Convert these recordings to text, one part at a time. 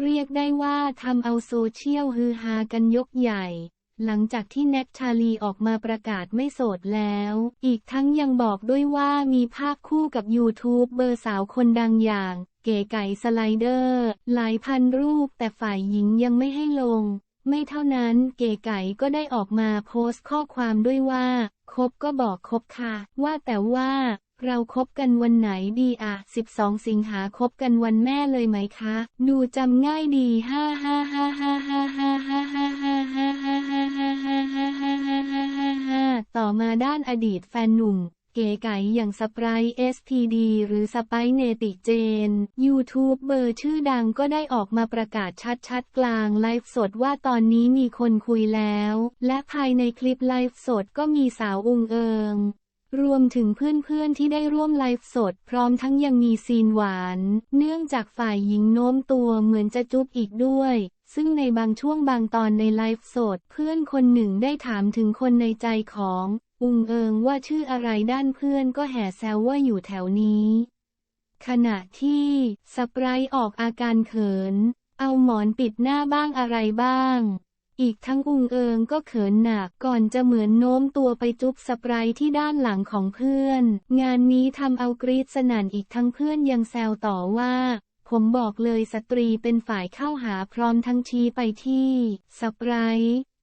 เรียกได้ว่าทำเอาโซเชียลฮือฮากันยกใหญ่ หลังจากที่แน็กชาลีออกมาประกาศไม่โสดแล้ว อีกทั้งยังบอกด้วยว่ามีภาพคู่กับยูทูบเบอร์สาวคนดังอย่าง เก๋ไก่สไลเดอร์ หลายพันรูปแต่ฝ่ายหญิงยังไม่ให้ลง ไม่เท่านั้นเก๋ไก่ก็ได้ออกมาโพสต์ข้อความด้วยว่าคบก็บอกคบค่ะ ว่าแต่ว่า เราคบกันวันไหนดีอะ12 สิงหาคบกันวันแม่เลยไหมคะ ดูจำง่ายดีฮ่าฮ่าฮ่าฮ่าฮ่าฮ่าฮ่าฮ่าฮ่าฮ่าฮ่าฮ่าฮ่าฮ่าฮ่าฮ่าฮ่าฮ่าต่อมาด้านอดีตแฟนหนุ่ม เก๋ไก๋อย่างสไปร์ STD หรือสไปเนติเจน ยูทูบเบอร์ชื่อดังก็ได้ออกมาประกาศชัดๆ กลางไลฟ์สดว่าตอนนี้มีคนคุยแล้ว และภายในคลิปไลฟ์สดก็มีสาวอุงเอิง รวมถึงเพื่อนๆที่ได้ร่วมไลฟ์สด พร้อมทั้งยังมีซีนหวาน เนื่องจากฝ่ายหญิงโน้มตัวเหมือนจะจุ๊บอีกด้วย ซึ่งในบางช่วงบางตอนในไลฟ์สด เพื่อนคนหนึ่งได้ถามถึงคนในใจของ อุงเอิงว่าชื่ออะไรด้านเพื่อนก็แห่แซวว่าอยู่แถวนี้ ขณะที่สไปรท์ออกอาการเขิน เอาหมอนปิดหน้าบ้างอะไรบ้าง อีกทั้งอุงเอิงก็เขินหนักก่อนจะเหมือนโน้มตัวไปจุ๊บสปรายที่ด้านหลังของเพื่อน งานนี้ทำเอากรีดสนั่นอีกทั้งเพื่อนยังแซวต่อว่า ผมบอกเลยสตรีเป็นฝ่ายเข้าหาพร้อมทั้งชี้ไปที่สปราย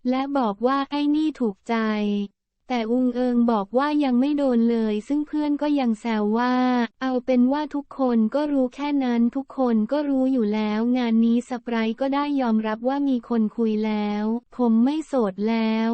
และบอกว่าไอ้นี่ถูกใจ แต่อุงเอิงบอกว่ายังไม่โดนเลย ซึ่งเพื่อนก็ยังแซวว่า เอาเป็นว่าทุกคนก็รู้แค่นั้นทุกคนก็รู้อยู่แล้ว งานนี้สไปรายก็ได้ยอมรับว่ามีคนคุยแล้ว ผมไม่โสดแล้ว